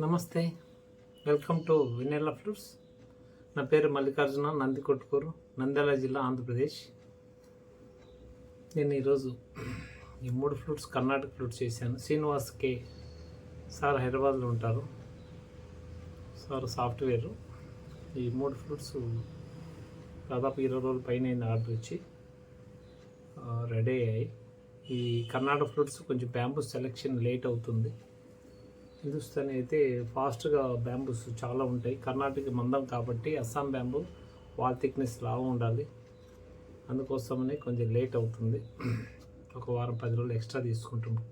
నమస్తే welcome to వినెల్లా fruits. నా పేరు మల్లికార్జున నంది కొట్టుకూరు నంద్యాల జిల్లా ఆంధ్రప్రదేశ్. నేను ఈరోజు ఈ మూడు ఫ్రూట్స్ కర్ణాటక ఫ్రూట్స్ చేశాను. శ్రీనివాస్ కే. సార్ హైదరాబాద్లో ఉంటారు. Sir software. ఈ మూడు ఫ్రూట్స్ దాదాపు ఇరవై రోజుల పైన అయింది ఆర్డర్ ఇచ్చి రెడీ అయ్యాయి. ఈ కర్ణాటక ఫ్రూట్స్ కొంచెం బ్యాంబూ సెలెక్షన్ లేట్ అవుతుంది. హిందుస్థాన్ అయితే ఫాస్ట్గా బ్యాంబూస్ చాలా ఉంటాయి. కర్ణాటక మందం కాబట్టి అస్సాం బ్యాంబూ వాల్ థిక్నెస్ లాగా ఉండాలి. అందుకోసమనే కొంచెం లేట్ అవుతుంది. ఒక వారం పది రోజులు ఎక్స్ట్రా తీసుకుంటున్నాం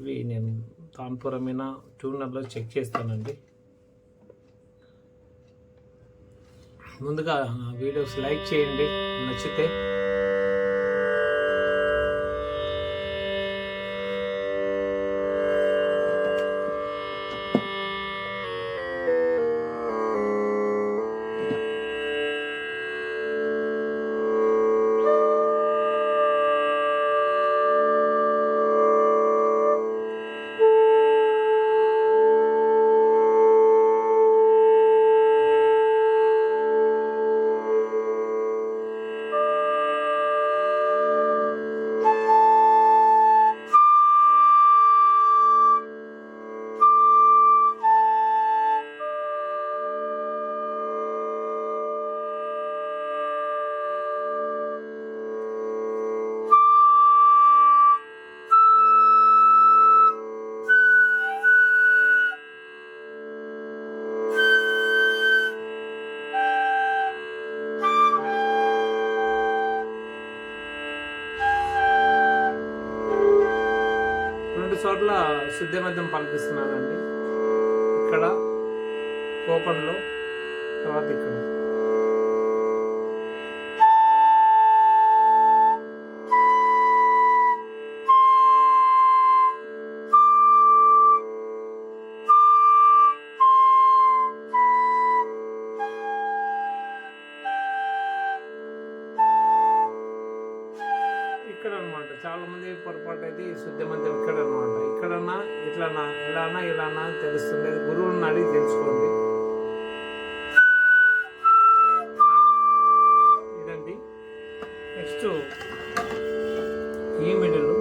ఇవి నేను తాన్పురమైన ట్యూనర్లో చెక్ చేస్తానండి. ముందుగా వీడియోస్ లైక్ చేయండి. నచ్చితే చోట్ల శుద్ధ మద్యం పలికిస్తున్నానండి ఇక్కడ కోపంలో తర్వాత ఇక్కడ. ఇక్కడ అనమాట చాలా మంది పొరపాటు అయితే ఈ శుద్ధి మంది ఇక్కడ అనమాట ఇక్కడన్నా ఇట్లన్నా ఇలానా ఇలానా అని తెలుస్తుంది గురువుని అడిగి తెలుసుకోండి. ఇదండి. నెక్స్ట్ ఈ మిడిల్.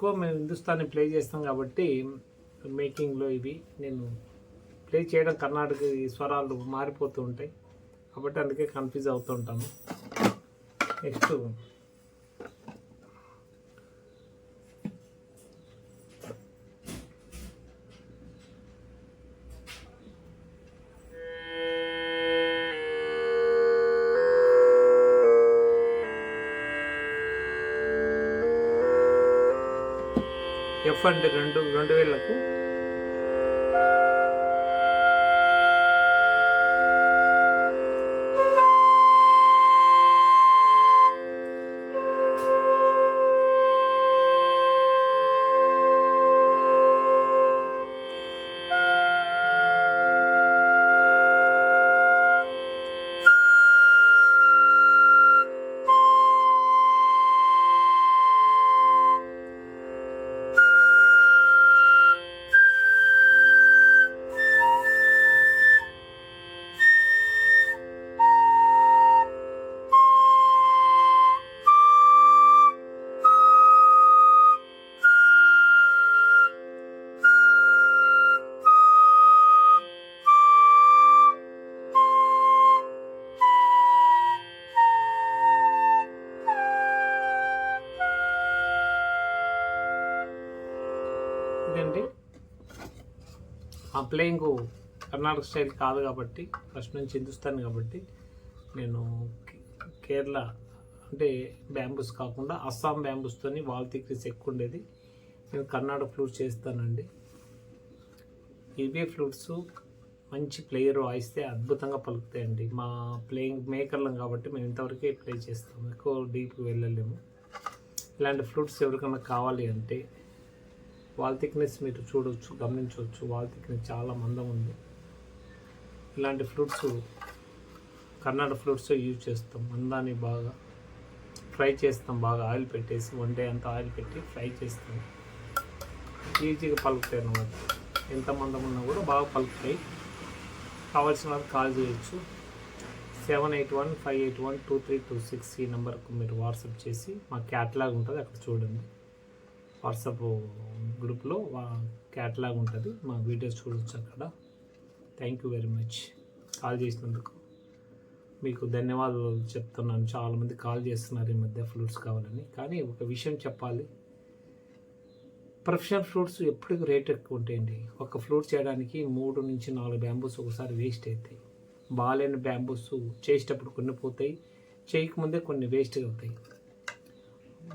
ఎక్కువ మేము హిందుస్థానీ ప్లే చేస్తాం కాబట్టి మేకింగ్లో ఇవి నేను ప్లే చేయడం కర్ణాటక ఈ స్వరాలు మారిపోతూ ఉంటాయి. కాబట్టి అందుకే కన్ఫ్యూజ్ అవుతూ ఉంటాను. నెక్స్ట్ ఫండ్ రెండు రెండు వేలకు ఆ ప్లేయింగ్ కర్ణాటక స్టైల్ కాదు కాబట్టి ఫస్ట్ నుంచి హిందుస్థాన్ కాబట్టి నేను కేరళ అంటే బ్యాంబూస్ కాకుండా అస్సాం బ్యాంబూస్తోని వాల్ థిక్నెస్ ఎక్కువ ఉండేది నేను కర్ణాటక ఫ్లూట్ చేస్తానండి. ఇవే ఫ్లూట్స్ మంచి ప్లేయర్ వాయిస్తే అద్భుతంగా పలుకుతాయండి. మా ప్లేయింగ్ మేకర్లం కాబట్టి మేము ఇంతవరకే ప్లే చేస్తాము ఎక్కువ డీప్ వెళ్ళలేము. ఇలాంటి ఫ్లూట్స్ ఎవరికైనా కావాలి అంటే వాల్ థిక్నెస్ మీరు చూడవచ్చు గమనించవచ్చు. వాల్ థిక్నెస్ చాలా మందం ఉంది. ఇలాంటి ఫ్రూట్స్ కర్ణాటక ఫ్రూట్స్ యూజ్ చేస్తాం. మందాన్ని బాగా ఫ్రై చేస్తాం. బాగా ఆయిల్ పెట్టేసి వన్ డే అంతా ఆయిల్ పెట్టి ఫ్రై చేస్తాం. ఈజీగా పలుకుతాయి అన్నమాట. ఎంత మందం ఉన్నా కూడా బాగా పలుకుతాయి. కావాల్సిన కాల్ చేయొచ్చు. Seven eight one five eight one two three two six ఈ నెంబర్కు మీరు వాట్సాప్ చేసి మా క్యాట్లాగ్ ఉంటుంది అక్కడ చూడండి. వాట్సాప్ గ్రూప్లో క్యాట్లాగ్ ఉంటుంది. మా వీడియోస్ చూడవచ్చు అక్కడ. Thank you very much call చేసినందుకు మీకు ధన్యవాదాలు చెప్తున్నాను. చాలామంది కాల్ చేస్తున్నారు ఈ మధ్య ఫ్రూట్స్ కావాలని. కానీ ఒక విషయం చెప్పాలి. ప్రొఫెషనల్ ఫ్రూట్స్ ఎప్పటికీ రేట్ ఎక్కువ ఉంటాయండి. ఒక ఫ్రూట్ చేయడానికి మూడు నుంచి నాలుగు బ్యాంబూస్ ఒకసారి వేస్ట్ అవుతాయి. బాగాలేని బ్యాంబూస్ చేసేటప్పుడు కొన్ని పోతాయి. చేయకముందే కొన్ని వేస్ట్ అవుతాయి.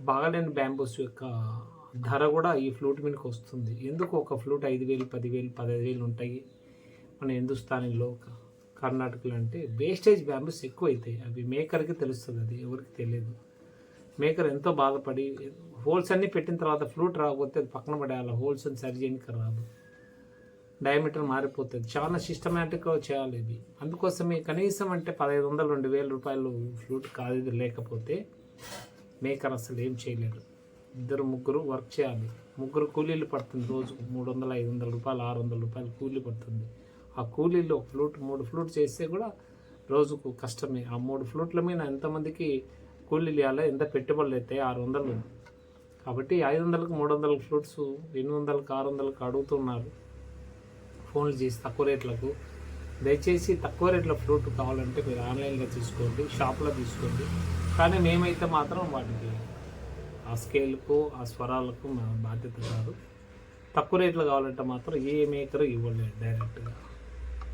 బాగాలేని బ్యాంబూస్ యొక్క ధర కూడా ఈ ఫ్లూట్ మీదకి వస్తుంది. ఎందుకు ఒక ఫ్లూట్ ఐదు వేలు పదివేలు పదహైదు వేలు ఉంటాయి? మన హిందుస్థానీలో కర్ణాటకలో అంటే వేస్టేజ్ బ్యాంబూస్ ఎక్కువ అవుతాయి అవి మేకర్కి తెలుస్తుంది అది ఎవరికి తెలియదు. మేకర్ ఎంతో బాధపడి హోల్స్ అన్నీ పెట్టిన తర్వాత ఫ్లూట్ రాకపోతే అది పక్కన పడేయాలి. హోల్స్ అని సరి చేయడానికి రాదు. డయామీటర్ మారిపోతుంది. చాలా సిస్టమేటిక్గా చేయాలి ఇది. అందుకోసమే కనీసం అంటే పదహైదు వందలు రెండు వేల రూపాయలు ఫ్లూట్ కాదు లేకపోతే మేకర్ అసలు ఏం చేయలేడు. ఇద్దరు ముగ్గురు వర్క్ చేయాలి. ముగ్గురు కూలీలు పడుతుంది రోజుకు మూడు వందల ఐదు వందల రూపాయలు ఆరు వందల రూపాయలు కూలీ పడుతుంది. ఆ కూలీలు ఒక ఫ్లూట్ మూడు ఫ్లూట్ చేస్తే కూడా రోజుకు కష్టమే. ఆ మూడు ఫ్లూట్ల మీద ఎంతమందికి కూలీలు ఇవ్వాలి ఎంత పెట్టుబడులు అయితే ఆరు వందలు కాబట్టి ఐదు వందలకు మూడు వందల ఫ్లూట్స్ ఎనిమిది వందలకు ఆరు వందలకు అడుగుతున్నారు. ఫోన్లు చేసి తక్కువ రేట్లకు. దయచేసి తక్కువ రేట్ల ఫ్రూట్ కావాలంటే మీరు ఆన్లైన్లో తీసుకోండి షాప్లో తీసుకోండి. కానీ మేమైతే మాత్రం వాటికి ఆ స్కేల్కు ఆ స్వరాలకు మా బాధ్యత కాదు. తక్కువ రేట్లు కావాలంటే మాత్రం ఏ మేకర్ ఇవ్వలేదు డైరెక్ట్గా.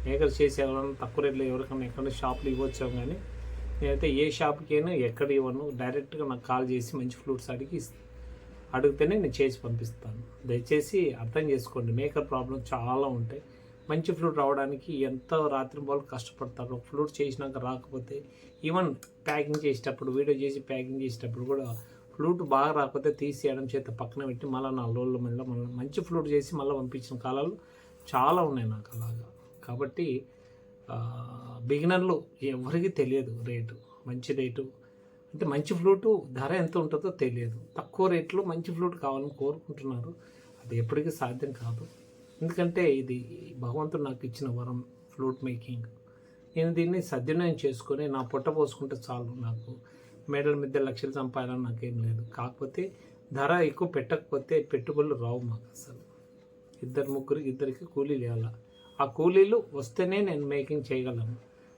మేకర్ చేసేవాళ్ళని తక్కువ రేట్లు ఎవరికైనా ఎక్కడ షాపులు ఇవ్వచ్చాం కానీ నేనైతే ఏ షాప్కైనా ఎక్కడ ఇవ్వను డైరెక్ట్గా నాకు కాల్ చేసి మంచి ఫ్రూట్స్ అడిగి అడిగితేనే నేను చేసి పంపిస్తాను. దయచేసి అర్థం చేసుకోండి మేకర్ ప్రాబ్లం చాలా ఉంటాయి. మంచి ఫ్లూట్ రావడానికి ఎంతో రాత్రి వాళ్ళు కష్టపడతారు ఫ్రూట్ ఫ్లూట్ చేసినాక రాకపోతే ఈవెన్ ప్యాకింగ్ చేసేటప్పుడు వీడియో చేసి ప్యాకింగ్ చేసేటప్పుడు కూడా ఫ్లూట్ బాగా రాకపోతే తీసేయడం చేత పక్కన పెట్టి మళ్ళీ నాలుగు రోజుల మళ్ళీ మళ్ళీ మంచి ఫ్లూట్ చేసి మళ్ళీ పంపించిన కాలాలు చాలా ఉన్నాయి నాకు అలాగా. కాబట్టి బిగినర్లు ఎవరికి తెలియదు రేటు. మంచి రేటు. అంటే మంచి ఫ్లూటు ధర ఎంత ఉంటుందో తెలియదు. తక్కువ రేట్లో మంచి ఫ్లూట్ కావాలని కోరుకుంటున్నారు. అది ఎప్పటికీ సాధ్యం కాదు. ఎందుకంటే ఇది భగవంతుడు నాకు ఇచ్చిన వరం ఫ్లూట్ మేకింగ్. నేను దీన్ని సద్వినియోగం చేసుకొని నా పొట్ట పోసుకుంటే చాలు నాకు. మేడల మీద లక్షలు సంపాదన నాకేం లేదు. కాకపోతే ధర ఎక్కువ పెట్టకపోతే పెట్టుబడులు రావు మాకు అసలు. ఇద్దరు ముగ్గురు ఇద్దరికి కూలీలు ఇవ్వాలి. ఆ కూలీలు వస్తేనే నేను మేకింగ్ చేయగలను.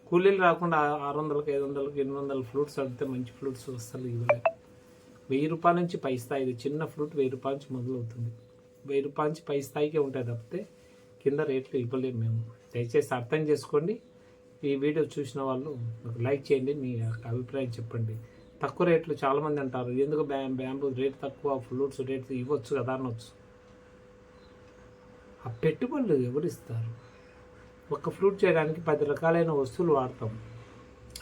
కూలీలు రాకుండా ఆరు వందలకు ఐదు వందలకు ఎనిమిది వందల ఫ్రూట్స్ అడిగితే మంచి ఫ్రూట్స్ వస్తలు ఇవ్వలేదు వెయ్యి రూపాయల నుంచి పై స్థాయి ఇది చిన్న ఫ్రూట్ వెయ్యి రూపాయల నుంచి మొదలవుతుంది. వెయ్యి రూపాయల నుంచి పై స్థాయికే ఉంటాయి తప్పితే కింద రేట్లు ఇవ్వలేము మేము. దయచేసి అర్థం చేసుకోండి. ఈ వీడియో చూసిన వాళ్ళు నాకు లైక్ చేయండి మీ యొక్క అభిప్రాయం చెప్పండి. తక్కువ రేట్లు చాలామంది అంటారు. ఎందుకు బ్యా బ్యాంబూ రేట్ తక్కువ ఫ్లూట్స్ రేట్ ఇవ్వచ్చు కదా అనొచ్చు. ఆ పెట్టుబడులు ఎవరిస్తారు ఒక ఫ్రూట్ చేయడానికి పది రకాలైన వస్తువులు వాడతాం.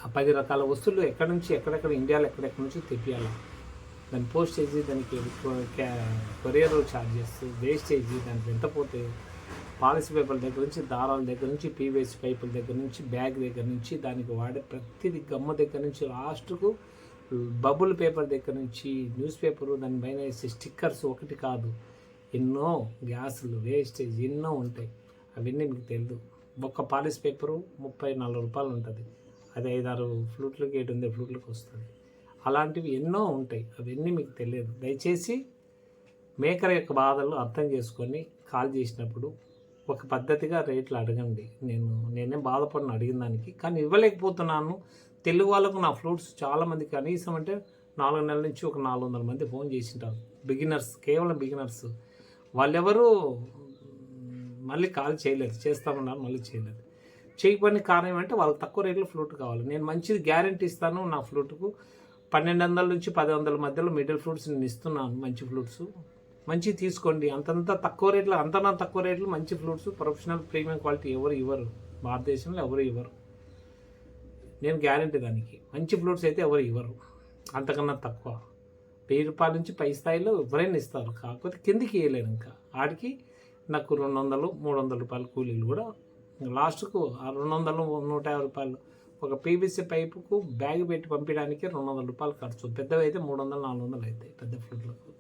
ఆ పది రకాల వస్తువులు ఎక్కడి నుంచి ఎక్కడెక్కడ ఇండియాలో ఎక్కడెక్కడి నుంచి తెప్పియాలి? దాన్ని పోస్ట్ చేసి దానికి కొరియర్ ఛార్జెస్ చేసి దానికి ఎంత పోతే పాలసీ పేపర్ల దగ్గర నుంచి దారాల దగ్గర నుంచి పీవీఎస్ పైపుల దగ్గర నుంచి బ్యాగ్ దగ్గర నుంచి దానికి వాడే ప్రతిదీ గమ్మ దగ్గర నుంచి లాస్ట్కు బబుల్ పేపర్ దగ్గర నుంచి న్యూస్ పేపరు దాని పైన వేసే స్టిక్కర్స్ ఒకటి కాదు. ఎన్నో గ్యాసులు వేస్టేజ్ ఎన్నో ఉంటాయి. అవన్నీ మీకు తెలియదు ఒక్క పాలిస్ పేపరు ముప్పై నలభై రూపాయలు ఉంటుంది. అది ఐదారు ఫ్లూట్లకి ఏడు ఉంది ఫ్లూట్లకు వస్తుంది. అలాంటివి ఎన్నో ఉంటాయి. అవన్నీ మీకు తెలియదు. దయచేసి మేకర్ యొక్క బాధలు అర్థం చేసుకొని కాల్ చేసినప్పుడు ఒక పద్ధతిగా రేట్లు అడగండి. నేను నేనేం బాధపడిన అడిగిన దానికి. కానీ ఇవ్వలేకపోతున్నాను. తెలుగు వాళ్ళకు నా ఫ్లూట్స్ చాలామంది కనీసం అంటే నాలుగు నెలల నుంచి ఒక నాలుగు వందల మంది ఫోన్ చేసింటారు. బిగినర్స్ కేవలం బిగినర్స్. వాళ్ళెవరూ మళ్ళీ కాల్ చేయలేదు. చేస్తామన్నారు మళ్ళీ చేయలేదు. చేయకపోయిన కారణం ఏమంటే వాళ్ళకి తక్కువ రేట్లో ఫ్లూట్ కావాలి. నేను మంచిది గ్యారంటీ ఇస్తాను నా ఫ్లూట్కు. పన్నెండు వందల నుంచి పది వందల మధ్యలో మిడిల్ ఫ్రూట్స్ నేను ఇస్తున్నాను మంచి ఫ్రూట్స్ మంచి తీసుకోండి. అంతంత తక్కువ రేట్లు అంతనా తక్కువ రేట్లు మంచి ఫ్రూట్స్ ప్రొఫెషనల్ ప్రీమియం క్వాలిటీ ఎవరు ఇవ్వరు. భారతదేశంలో ఎవరు ఇవ్వరు. నేను గ్యారంటీ దానికి. మంచి ఫ్లూట్స్ అయితే ఎవరు ఇవ్వరు. అంతకన్నా తక్కువ. వెయ్యి రూపాయల నుంచి పై స్థాయిలో ఎవరైనా ఇస్తారు. కాకపోతే కిందికి వేయలేను ఇంకా. ఆడికి నాకు రెండు వందలు మూడు వందల రూపాయలు కూలీలు కూడా లాస్ట్కు ఆ రెండు వందలు నూట యాభై రూపాయలు ఒక పీవీసీ పైపుకు బ్యాగ్ పెట్టి పంపించడానికి రెండు వందల రూపాయలు ఖర్చు. పెద్దవి అయితే మూడు వందలు నాలుగు వందలు అవుతాయి పెద్ద ఫ్లూట్లకు.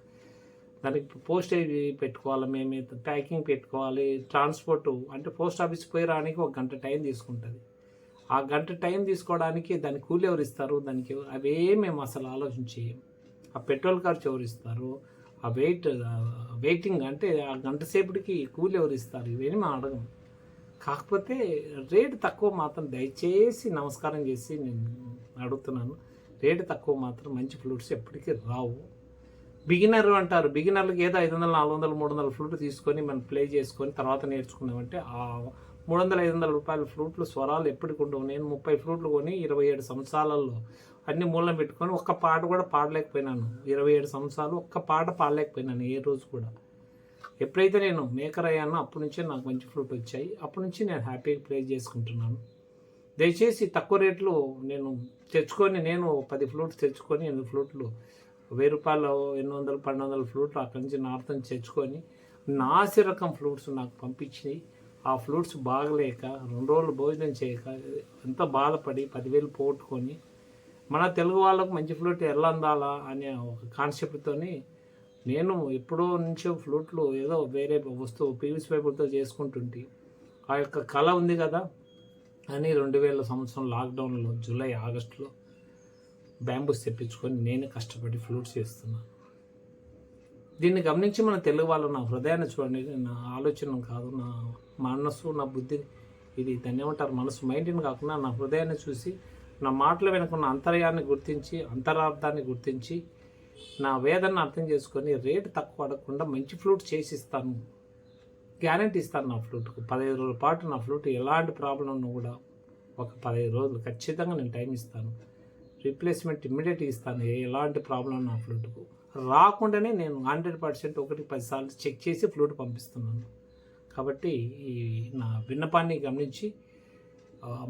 దానికి పోస్టేజ్ పెట్టుకోవాలి మేము ప్యాకింగ్ పెట్టుకోవాలి ట్రాన్స్పోర్ట్ అంటే పోస్ట్ ఆఫీస్ పోయి రావడానికి ఒక గంట టైం తీసుకుంటుంది. ఆ గంట టైం తీసుకోవడానికి దాని కూలి ఎవరు ఇస్తారు? దానికి అవే మేము అసలు ఆలోచించి ఆ పెట్రోల్ ఖర్చు ఎవరు ఇస్తారు? ఆ వెయిట్ వెయిటింగ్ అంటే ఆ గంట సేపటికి కూలి ఎవరు ఇస్తారు? ఇవేమి మేము అడగం. కాకపోతే రేటు తక్కువ మాత్రం దయచేసి నమస్కారం చేసి నేను అడుగుతున్నాను. రేటు తక్కువ మాత్రం మంచి ఫ్లూట్స్ ఎప్పటికీ రావు. బిగినర్ అంటారు. బిగినర్లకు ఏదో ఐదు వందలు నాలుగు వందలు మూడు వందల ఫ్లూట్ తీసుకొని మనం ప్లే చేసుకొని తర్వాత నేర్చుకున్నామంటే ఆ మూడు వందల ఐదు వందల రూపాయల ఫ్రూట్లు స్వరాలు ఎప్పటికి ఉండవు. నేను ముప్పై ఫ్లూట్లు కొని ఇరవై ఏడు సంవత్సరాలలో అన్ని మూలం పెట్టుకొని ఒక్క పాట కూడా పాడలేకపోయినాను. ఇరవై ఏడు సంవత్సరాలు ఒక్క పాట పాడలేకపోయినాను ఏ రోజు కూడా. ఎప్పుడైతే నేను మేకర్ అయ్యానో అప్పటి నుంచే నాకు మంచి ఫ్రూట్ వచ్చాయి. అప్పటి నుంచి నేను హ్యాపీగా ప్లే చేసుకుంటున్నాను. దయచేసి తక్కువ రేట్లు నేను తెచ్చుకొని నేను పది ఫ్లూట్స్ తెచ్చుకొని ఎనిమిది ఫ్లూట్లు వెయ్యి రూపాయలు ఎనిమిది వందలు పన్నెండు వందల ఫ్లూట్లు అక్కడి నుంచి నార్త్ నుంచి తెచ్చుకొని నాసి రకం ఫ్లూట్స్ నాకు పంపించినాయి. ఆ ఫ్లూట్స్ బాగలేక రెండు రోజులు భోజనం చేయక ఎంత బాధపడి పదివేలు పోగొట్టుకొని మన తెలుగు వాళ్ళకు మంచి ఫ్లూట్ ఎలా అందాలా అనే ఒక కాన్సెప్ట్తోని నేను ఎప్పుడో నుంచో ఫ్లూట్లు ఏదో వేరే వస్తువు పీవీసీ పేపర్తో చేసుకుంటుంటే. ఆ యొక్క కళ ఉంది కదా అని రెండు వేల సంవత్సరం లాక్డౌన్లో జూలై ఆగస్టులో బ్యాంబూస్ తెప్పించుకొని నేను కష్టపడి ఫ్లూట్స్ చేస్తున్నాను దీన్ని గమనించి మన తెలుగు వాళ్ళు నా హృదయాన్ని చూడండి. నా ఆలోచన కాదు నా మనసు నా బుద్ధి ఇది దాన్ని ఏమంటారు? మనసు మైండ్ని కాకుండా నా హృదయాన్ని చూసి నా మాటల వెనుకున్న అంతర్యాన్ని గుర్తించి అంతరార్థాన్ని గుర్తించి నా వేదన అర్థం చేసుకొని రేటు తక్కువ అడగకుండా మంచి ఫ్లూట్ చేసి ఇస్తాను. గ్యారంటీ ఇస్తాను నా ఫ్లూట్కు పదహైదు రోజుల పాటు నా ఫ్లూట్ ఎలాంటి ప్రాబ్లం ఉన్నా కూడా ఒక పదహైదు రోజులు ఖచ్చితంగా నేను టైం ఇస్తాను. రీప్లేస్మెంట్ ఇమ్మీడియట్గా ఇస్తాను. ఏ- ఎలాంటి ప్రాబ్లం నా ఫ్లూట్కు రాకుండానే నేను హండ్రెడ్ పర్సెంట్ ఒకటి పది సార్లు చెక్ చేసి ఫ్లూట్ పంపిస్తున్నాను. కాబట్టి ఈ నా విన్నపాన్ని గమనించి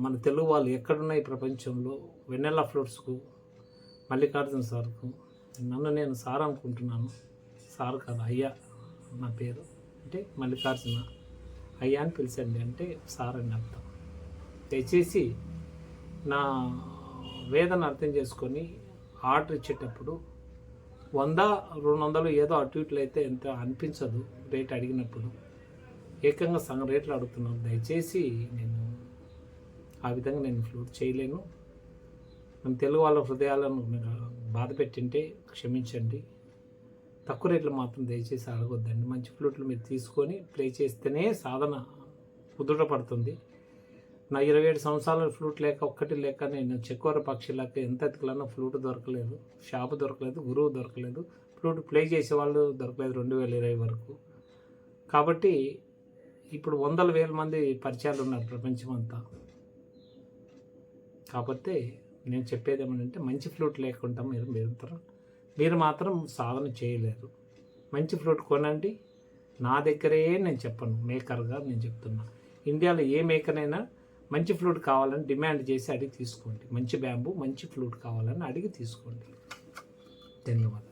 మన తెలుగు వాళ్ళు ఎక్కడున్న ఈ ప్రపంచంలో వెన్నెల ఫ్లూట్స్కు మల్లికార్జున సార్కు నన్ను నేను సార్ అనుకుంటున్నాను. సార్ కాదు అయ్యా నా పేరు. అంటే మల్లికార్జున అయ్యా అని పిలిచండి అంటే సార్ అని అర్థం. దయచేసి నా వేదన అర్థం చేసుకొని ఆర్డర్ ఇచ్చేటప్పుడు వంద రెండు వందలు ఏదో అటు ఇట్లు అయితే ఎంత అనిపించదు రేట్ అడిగినప్పుడు. ఏకంగా సగం రేట్లు అడుగుతున్నాను. దయచేసి నేను ఆ విధంగా నేను ఫ్లూట్ చేయలేను. మన తెలుగు వాళ్ళ హృదయాలను మీరు బాధ పెట్టింటే క్షమించండి. తక్కువ రేట్లు మాత్రం దయచేసి అడగొద్దండి. మంచి ఫ్లూట్లు మీరు తీసుకొని ప్లే చేస్తేనే సాధన కుదుటపడుతుంది నా ఇరవై ఏడు సంవత్సరాల ఫ్లూట్ లేక ఒక్కటి లేక నేను చెక్కోర పక్షులకు ఎంత ఎతికలన్నా ఫ్లూట్ దొరకలేదు. షాపు దొరకలేదు గురువు దొరకలేదు. ఫ్లూట్ ప్లే చేసే వాళ్ళు దొరకలేదు రెండు వేల ఇరవై వరకు. కాబట్టి ఇప్పుడు వందల వేల మంది పరిచయాలు ఉన్నారు ప్రపంచం అంతా కాకపోతే నేను చెప్పేది ఏమంటే మంచి ఫ్లూట్ లేకుండా మీరు మీరు మీరు మాత్రం సాధన చేయలేరు. మంచి ఫ్లూట్ కొనండి. నా దగ్గరే నేను చెప్పను మేకర్గా నేను చెప్తున్నా. ఇండియాలో ఏ మేకర్ అయినా మంచి ఫ్లూట్ కావాలని డిమాండ్ చేసి అడిగి తీసుకోండి. మంచి బ్యాంబు మంచి ఫ్లూట్ కావాలని అడిగి తీసుకోండి. ధన్యవాదాలు.